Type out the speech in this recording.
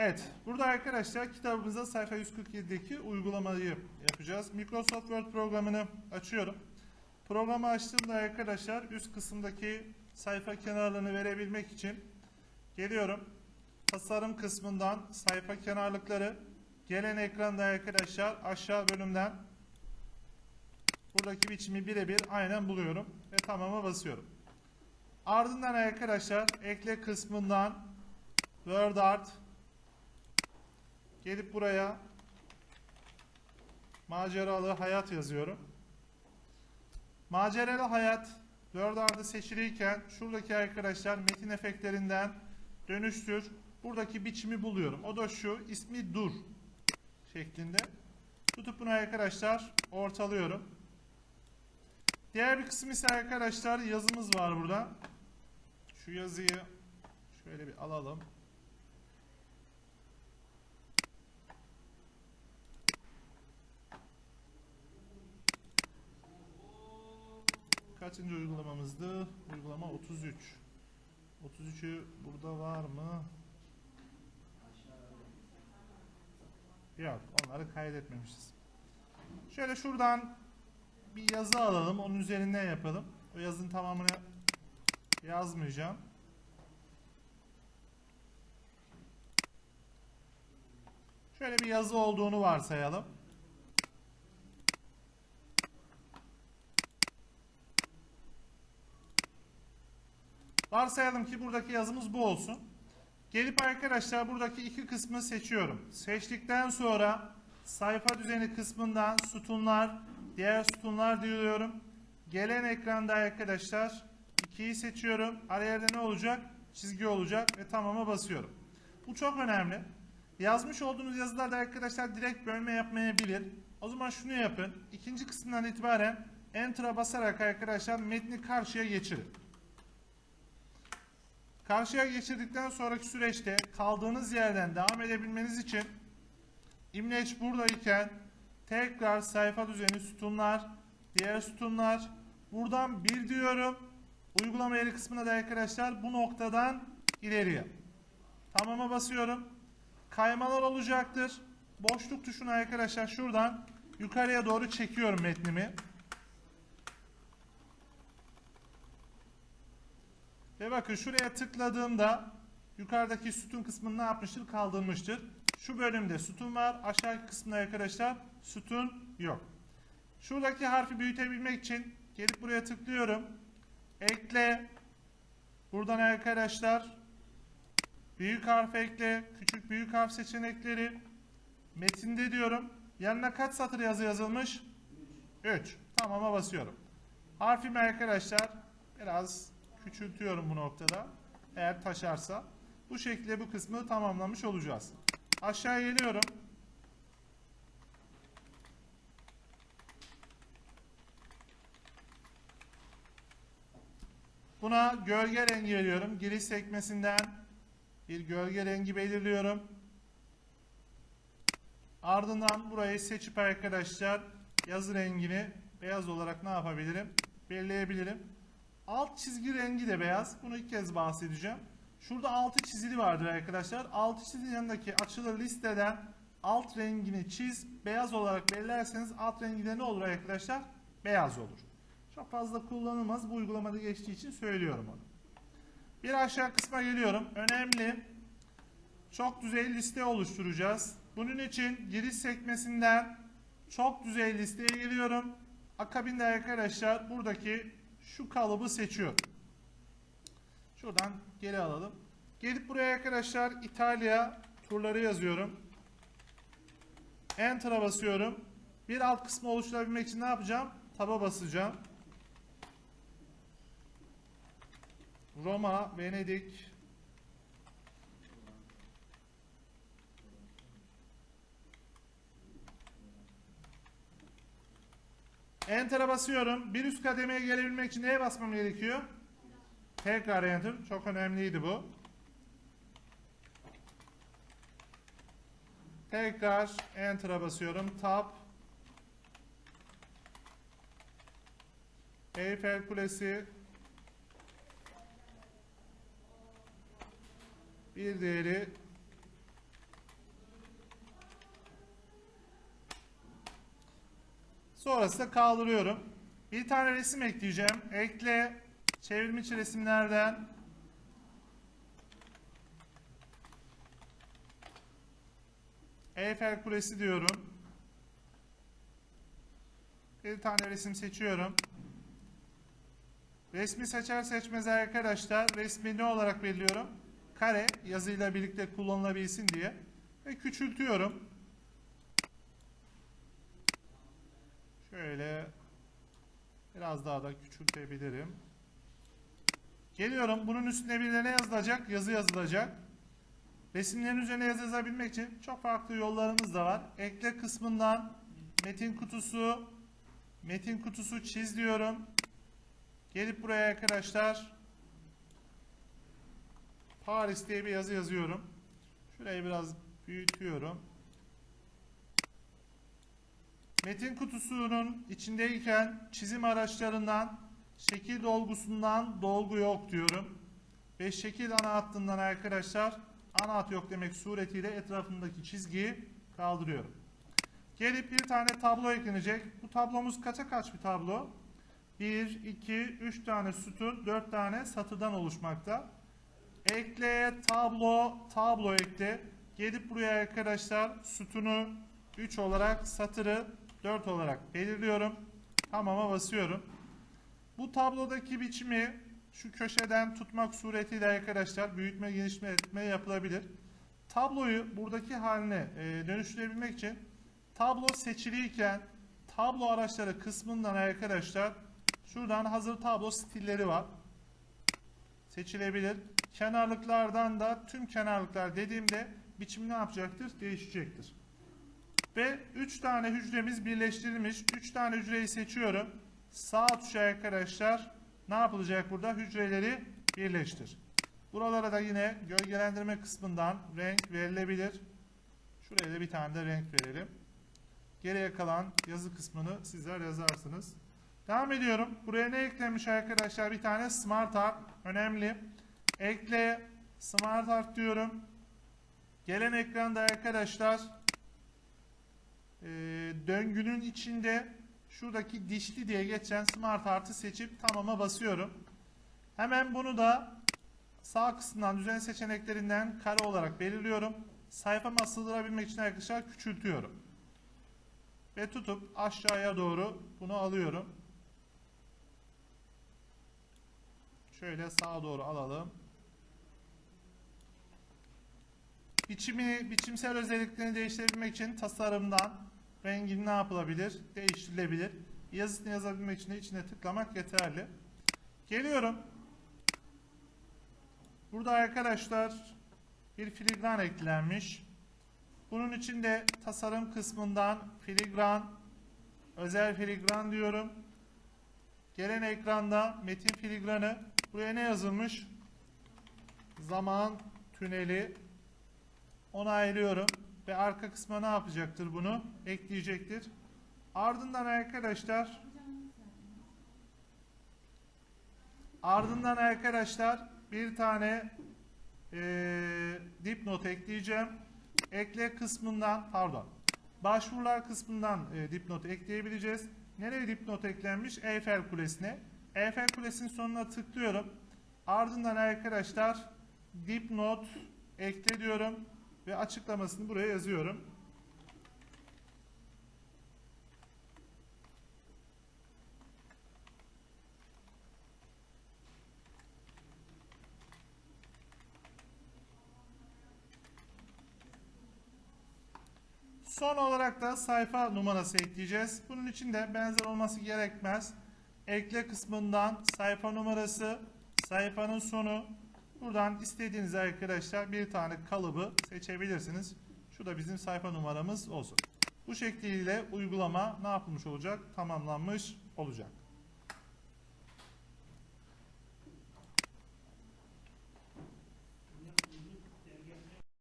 Evet, burada arkadaşlar kitabımızda sayfa 147'deki uygulamayı yapacağız. Microsoft Word programını açıyorum. Programı açtığımda arkadaşlar üst kısımdaki sayfa kenarlarını verebilmek için geliyorum. Tasarım kısmından sayfa kenarlıkları gelen ekranda arkadaşlar aşağı bölümden buradaki biçimi birebir aynen buluyorum ve tamama basıyorum. Ardından arkadaşlar ekle kısmından Word Art gelip buraya maceralı hayat yazıyorum. Maceralı hayat Word Art'ı seçiliyken şuradaki arkadaşlar metin efektlerinden dönüştür. Buradaki biçimi buluyorum. O da şu ismi dur şeklinde. Tutup bunu arkadaşlar ortalıyorum. Diğer bir kısım ise arkadaşlar yazımız var burada. Şu yazıyı şöyle bir alalım. Kaçıncı uygulamamızdı? Uygulama 33. 33'ü burada var mı? Yok, onları kaydetmemişiz. Şöyle şuradan bir yazı alalım, onun üzerinden yapalım. O yazının tamamını yazmayacağım. Şöyle bir yazı olduğunu varsayalım. Varsayalım ki buradaki yazımız bu olsun. Gelip arkadaşlar buradaki iki kısmı seçiyorum. Seçtikten sonra sayfa düzeni kısmından sütunlar, diğer sütunlar diyorum. Gelen ekranda arkadaşlar 2'yi seçiyorum. Araya ne olacak? Çizgi olacak ve tamama basıyorum. Bu çok önemli. Yazmış olduğunuz yazılarda arkadaşlar direkt bölme yapmayabilir. O zaman şunu yapın. İkinci kısımdan itibaren Enter'a basarak arkadaşlar metni karşıya geçirin. Karşıya geçirdikten sonraki süreçte kaldığınız yerden devam edebilmeniz için imleç buradayken tekrar sayfa düzeni sütunlar, diğer sütunlar buradan bir diyorum. Uygulama yeri kısmına da arkadaşlar bu noktadan ileriye. Tamama basıyorum. Kaymalar olacaktır. Boşluk tuşuna arkadaşlar şuradan yukarıya doğru çekiyorum metnimi. Ve bakın şuraya tıkladığımda yukarıdaki sütun kısmını ne yapmıştır? Kaldırmıştır. Şu bölümde sütun var. Aşağı kısmında arkadaşlar sütun yok. Şuradaki harfi büyütebilmek için gelip buraya tıklıyorum. Ekle. Buradan arkadaşlar büyük harf ekle, küçük büyük harf seçenekleri metinde diyorum. Yanına kaç satır yazı yazılmış? 3. Tamama basıyorum. Harfimi arkadaşlar biraz küçültüyorum bu noktada. Eğer taşarsa. Bu şekilde bu kısmı tamamlamış olacağız. Aşağı geliyorum. Buna gölge rengi veriyorum. Giriş sekmesinden bir gölge rengi belirliyorum. Ardından burayı seçip arkadaşlar yazı rengini beyaz olarak ne yapabilirim? Belirleyebilirim. Alt çizgi rengi de beyaz. Bunu ilk kez bahsedeceğim. Şurada altı çizili vardır arkadaşlar. Altı çizili yanındaki açılı listeden alt rengini çiz. Beyaz olarak belirlerseniz alt rengi de ne olur arkadaşlar? Beyaz olur. Çok fazla kullanılmaz. Bu uygulamada geçtiği için söylüyorum onu. Bir aşağı kısma geliyorum. Önemli. Çok düzey liste oluşturacağız. Bunun için giriş sekmesinden çok düzey listeye geliyorum. Akabinde arkadaşlar buradaki şu kalıbı seçiyorum. Şuradan geri alalım. Gelip buraya arkadaşlar İtalya turları yazıyorum. Enter'a basıyorum. Bir alt kısmı oluşturabilmek için ne yapacağım? Taba basacağım. Roma, Venedik, Enter'a basıyorum. Bir üst kademeye gelebilmek için neye basmam gerekiyor? Tekrar Enter. Çok önemliydi bu. Tekrar Enter'a basıyorum. Tab. Eyfel Kulesi. Bir değeri Sonrasında kaldırıyorum. Bir tane resim ekleyeceğim. Ekle. Çevrimiçi resimlerden. Eyfel Kulesi diyorum. Bir tane resim seçiyorum. Resmi seçer seçmez arkadaşlar resmi ne olarak belirliyorum? Kare yazıyla birlikte kullanılabilsin diye. Ve küçültüyorum. Şöyle biraz daha da küçültebilirim. Geliyorum. Bunun üstüne bir de ne yazılacak? Yazı yazılacak. Resimlerin üzerine yazı yazabilmek için çok farklı yollarımız da var. Ekle kısmından metin kutusu metin kutusu çiz diyorum. Gelip buraya arkadaşlar Paris diye bir yazı yazıyorum. Şurayı biraz büyütüyorum. Metin kutusunun içindeyken çizim araçlarından şekil dolgusundan dolgu yok diyorum. Ve şekil ana hattından arkadaşlar ana hat yok demek suretiyle etrafındaki çizgiyi kaldırıyorum. Gelip bir tane tablo eklenecek. Bu tablomuz kaça kaç bir tablo? 1, 2, 3 tane sütun, 4 tane satıdan oluşmakta. Ekle, tablo, tablo ekle. Gelip buraya arkadaşlar sütunu 3 olarak, satırı 4 olarak belirliyorum. Tamama basıyorum. Bu tablodaki biçimi şu köşeden tutmak suretiyle arkadaşlar büyütme, genişletme etme yapılabilir. Tabloyu buradaki haline e, dönüştürebilmek için tablo seçiliyken tablo araçları kısmından arkadaşlar şuradan hazır tablo stilleri var. Seçilebilir. Kenarlıklardan da tüm kenarlıklar dediğimde biçim ne yapacaktır? Değişecektir. Ve 3 tane hücremiz birleştirilmiş. 3 tane hücreyi seçiyorum. Sağ tuşa arkadaşlar ne yapılacak burada? Hücreleri birleştir. Buralara da yine gölgelendirme kısmından renk verilebilir. Şuraya da bir tane de renk verelim. Geriye kalan yazı kısmını sizler yazarsınız. Devam ediyorum. Buraya ne eklemiş arkadaşlar? Bir tane Smart Art. Önemli. Ekle Smart Art diyorum. Gelen ekranda arkadaşlar e, döngünün içinde şuradaki dişli diye geçen Smart Art'ı seçip tamama basıyorum. Hemen bunu da sağ kısmından düzen seçeneklerinden kare olarak belirliyorum. Sayfama sığdırabilmek için arkadaşlar küçültüyorum. Ve tutup aşağıya doğru bunu alıyorum. Şöyle sağa doğru alalım. Biçimi, biçimsel özelliklerini değiştirebilmek için tasarımdan rengini ne yapılabilir? Değiştirilebilir. Yazısını yazabilmek için de içine tıklamak yeterli. Geliyorum. Burada arkadaşlar bir filigran eklenmiş. Bunun için de tasarım kısmından filigran, özel filigran diyorum. Gelen ekranda metin filigranı. Buraya ne yazılmış? Zaman tüneli. Onaylıyorum. Ve arka kısma ne yapacaktır bunu? Ekleyecektir. Ardından arkadaşlar ardından arkadaşlar bir tane e, dipnot ekleyeceğim. Ekle kısmından pardon başvurular kısmından e, dipnot ekleyebileceğiz. Nereye dipnot eklenmiş? Eyfel Kulesi'ne. Eyfel Kulesi'nin sonuna tıklıyorum. Ardından arkadaşlar dipnot ekle diyorum ve açıklamasını buraya yazıyorum. Son olarak da sayfa numarası ekleyeceğiz. Bunun için de benzer olması gerekmez. Ekle kısmından sayfa numarası, sayfanın sonu. Buradan istediğiniz arkadaşlar bir tane kalıbı seçebilirsiniz. Şu da bizim sayfa numaramız olsun. Bu şekliyle uygulama ne yapılmış olacak? Tamamlanmış olacak.